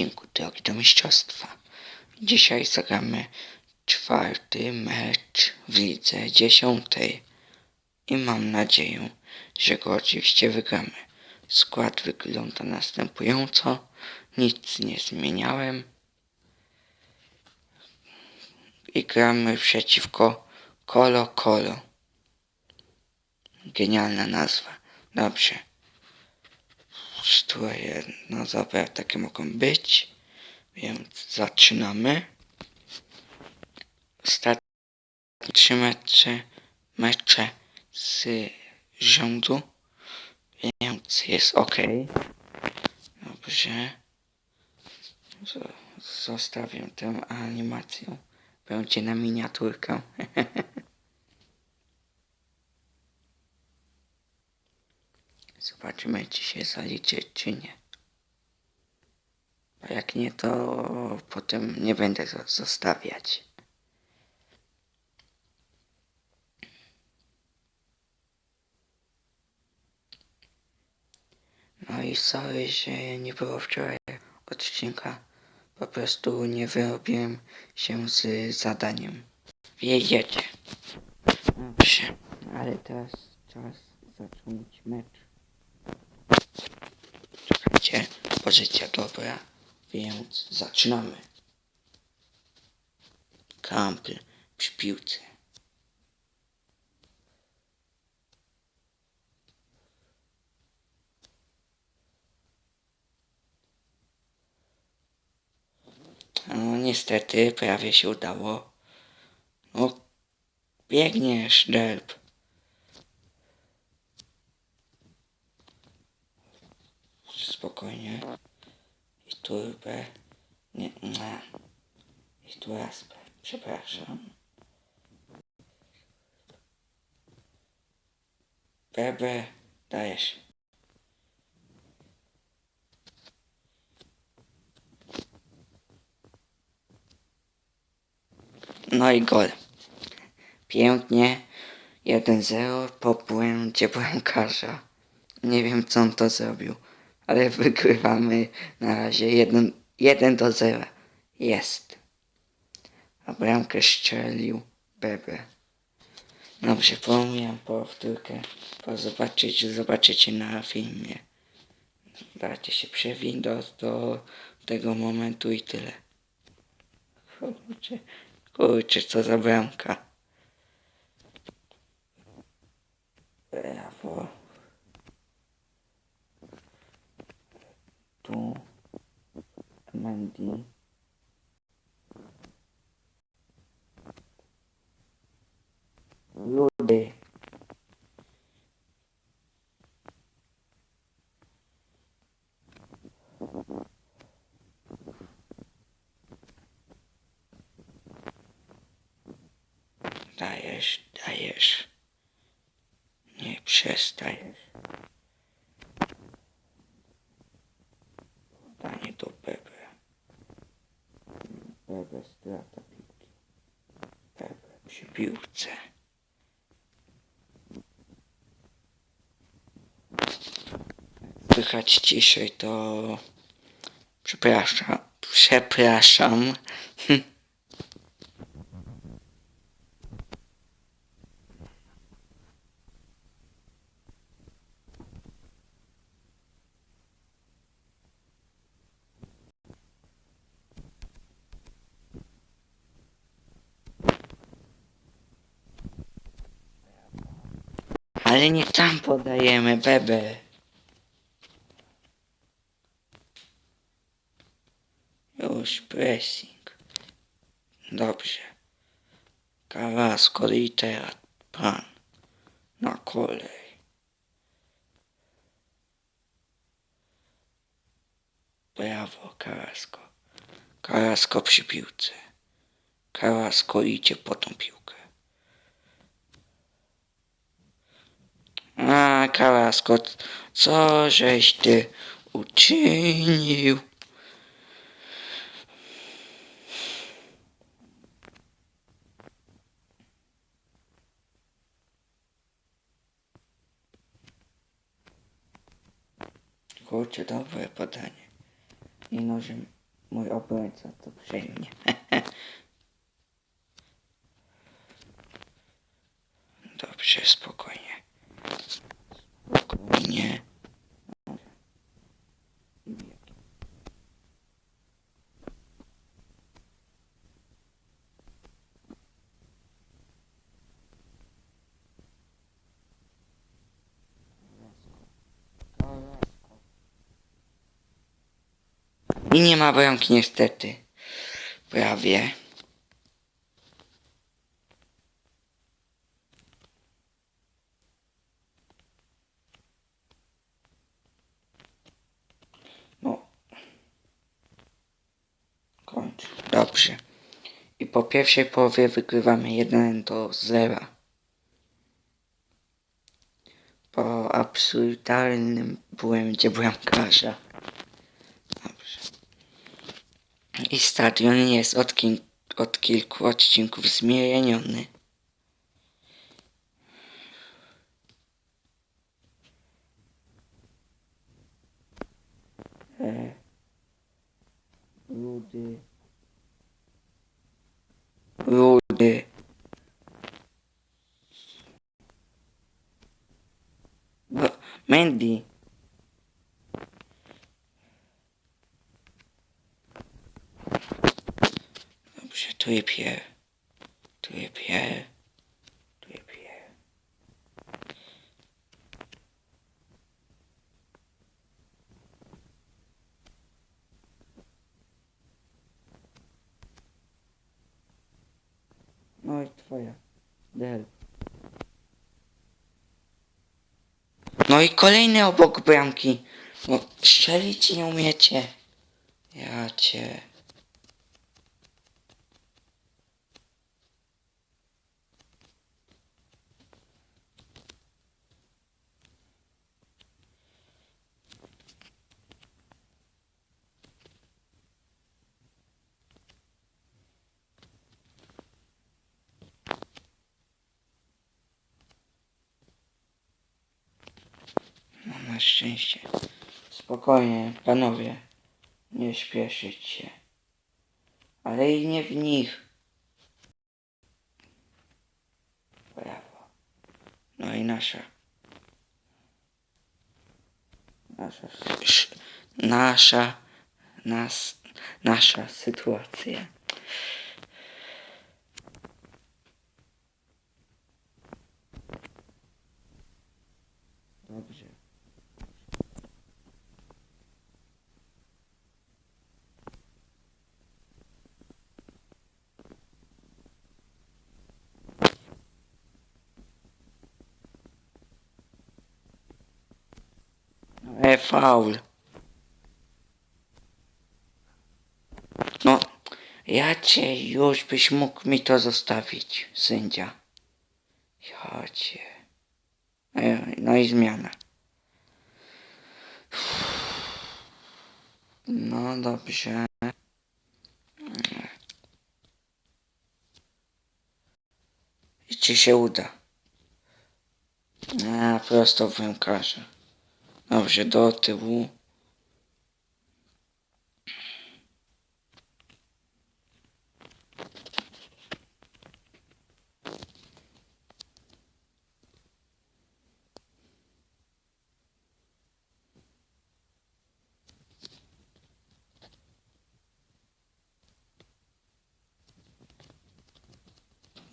odcinku Drogi do Mistrzostwa. Dzisiaj zagramy czwarty mecz w lidze dziesiątej i mam nadzieję, że go oczywiście wygramy. Skład wygląda następująco, nic nie zmieniałem i gramy przeciwko Kolo Kolo. Genialna nazwa. Dobrze. Stroje, no dobra, takie mogą być. Więc zaczynamy. Ostatnie trzy mecze, mecze z rządu. Więc jest ok. Dobrze. Zostawię tę animację. Będzie na miniaturkę. Czy się zaliczy, czy nie. A jak nie, to potem nie będę zo- zostawiać. No i sorry, że nie było wczoraj odcinka. Po prostu nie wyrobiłem się z zadaniem. Wiedziecie. Ale teraz czas zacząć mecz. Czekajcie, pozycja dobra, więc zaczynamy. Kampl przy piłce. No niestety, prawie się udało. No, biegniesz, derb. Spokojnie. I tu B. Nie, nie. I tu raz. Przepraszam. B, B. Dajesz. No i gol. Pięknie. 1-0 po błędzie bramkarza. Nie wiem co on to zrobił, ale wygrywamy na razie 1, 1 do 0. Jest. A bramkę strzelił Bebe. Dobrze, pomijam powtórkę. Po zobaczyć, zobaczycie na filmie. Dajcie się przewinąć do tego momentu i tyle. Kurczę, kurczę, co za bramka. Brawo. Tu Mandy. Rudy. Dajesz, dajesz. Nie przestajesz. Danie do Bebe. Bebe strata piłki. Bebe przy piłce. Słychać ciszej to... Przepraszam. Przepraszam. Ale nie tam podajemy, Bebe. Już pressing. Dobrze. Carrasco i teraz pan. Na kolej. Brawo, Carrasco. Carrasco przy piłce. Carrasco idzie po tą piłkę. A, Carrasco, co żeś ty uczynił? Kurczę, dobre podanie. I nożem mój obrońca to przejmie. Dobrze, spokojnie. Spokojnie. I nie ma bramki niestety. Prawie. No. Kończ. Dobrze. I po pierwszej połowie wygrywamy 1 do 0. Po absurdalnym błędzie bramkarza. Dobrze. I stadion jest od, kin- od kilku odcinków zmieniony. E, Rudy. Rudy. Mandy. Dobrze, tu jest Pierre. Tu jest Pierre. Tu jest Pierre. No i twoja. Del. No i kolejny obok bramki. No, strzelić nie umiecie. Ja cię. No szczęście. Spokojnie, panowie. Nie śpieszyć się. Ale i nie w nich. Brawo. No i nasza. Nasza. sz- Nasza. Nas. Nasza sytuacja. Dobrze. E, faul. No, ja cię już byś mógł mi to zostawić, sędzia. Ja cię. E, No i zmiana. No dobrze. I ci się uda. A, prosto w bramkarza. Dobrze, do tyłu.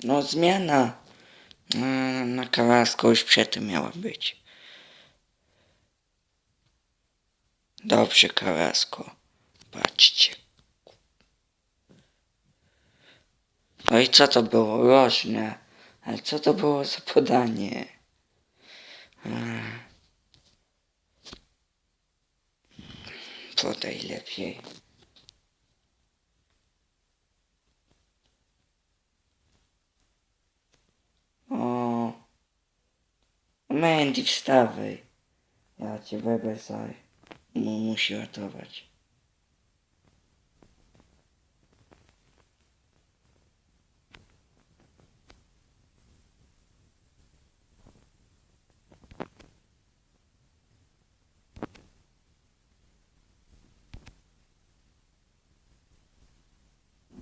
No zmiana. E, Na Karasko już przedtem miała być. Dobrze, Karasko. Patrzcie. No i co to było? Rożne. Ale co to było za podanie? Ech. Podaj lepiej. O. Mandy, wstawaj. Ja cię będę zaj. Mu musi ratować.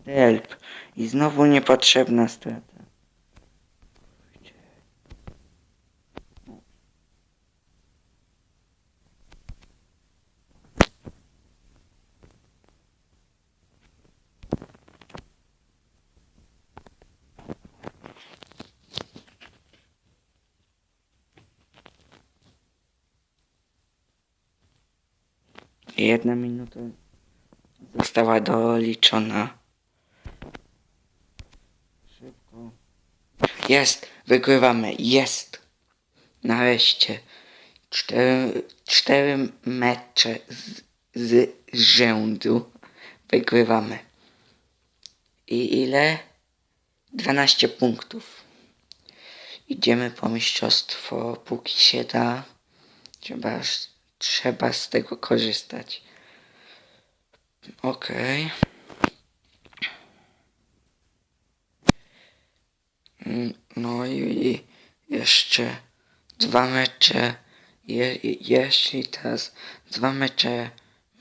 Delp. I znowu niepotrzebna strata. Jedna minuta została doliczona. Szybko. Jest! Wygrywamy! Jest! Nareszcie. Cztery, cztery mecze z, z rzędu wygrywamy. I ile? 12 punktów. Idziemy po mistrzostwo, póki się da. Trzeba, trzeba z tego korzystać. Okej. Mm, No i jeszcze dwa mecze. Je, jeśli teraz dwa mecze,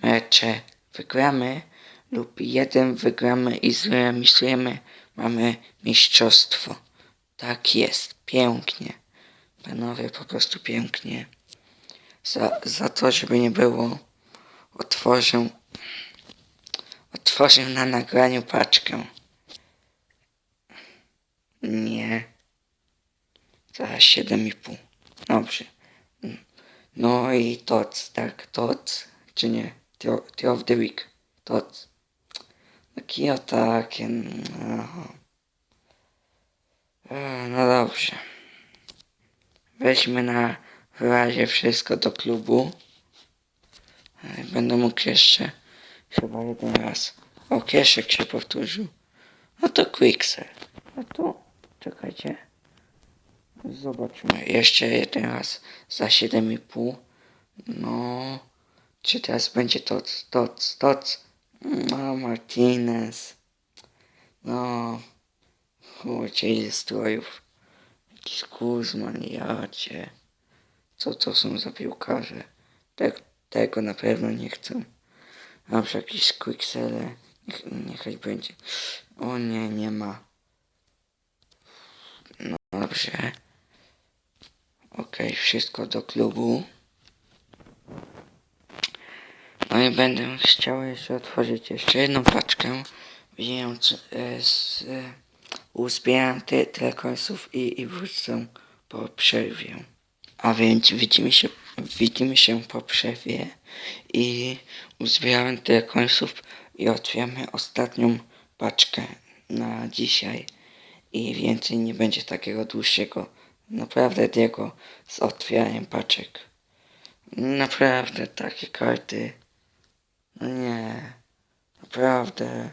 mecze wygramy lub jeden wygramy i zremisujemy, mamy mistrzostwo. Tak jest, pięknie. Panowie, po prostu pięknie. Za, za to, żeby nie było, otworzę, otworzę na nagraniu paczkę. Nie. Za 7,5. Dobrze. No i TOC, tak, TOC, czy nie? Tear of the Week, TOC. Taki o takie, no. E, No dobrze. Weźmy na razie wszystko do klubu. E, Będę mógł jeszcze chyba jeden raz. O, kieszek się powtórzył. No to Quickser. A tu, czekajcie. Zobaczmy. Jeszcze jeden raz za 7,5. No. Czy teraz będzie toc, toc, toc? No, Martinez. No. Kurczę, ile strojów. Jakiś Kuzman, jacie. Co to są za piłkarze? Te, tego na pewno nie chcę. Dobrze, jakieś quicksele. Niech, niechaj będzie. O nie, nie ma. No dobrze. Okej, wszystko do klubu. No i będę chciał jeszcze otworzyć jeszcze jedną paczkę. Więc e, z, e, uzbieram te telekońców i, i wrócę po przerwie. A więc widzimy się, widzimy się po przerwie i uzbierałem tyle końców i otwieramy ostatnią paczkę na dzisiaj. I więcej nie będzie takiego dłuższego, naprawdę długiego z otwieraniem paczek. Naprawdę takie karty. No nie, naprawdę.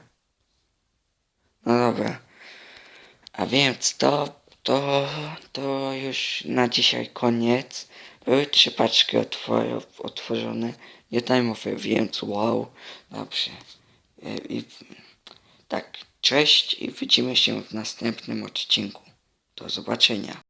No dobra. A więc to, to, to już na dzisiaj koniec. Były trzy paczki otwor- otworzone. Nie timeowe, więc wow. Dobrze. I, i, tak, cześć i widzimy się w następnym odcinku. Do zobaczenia.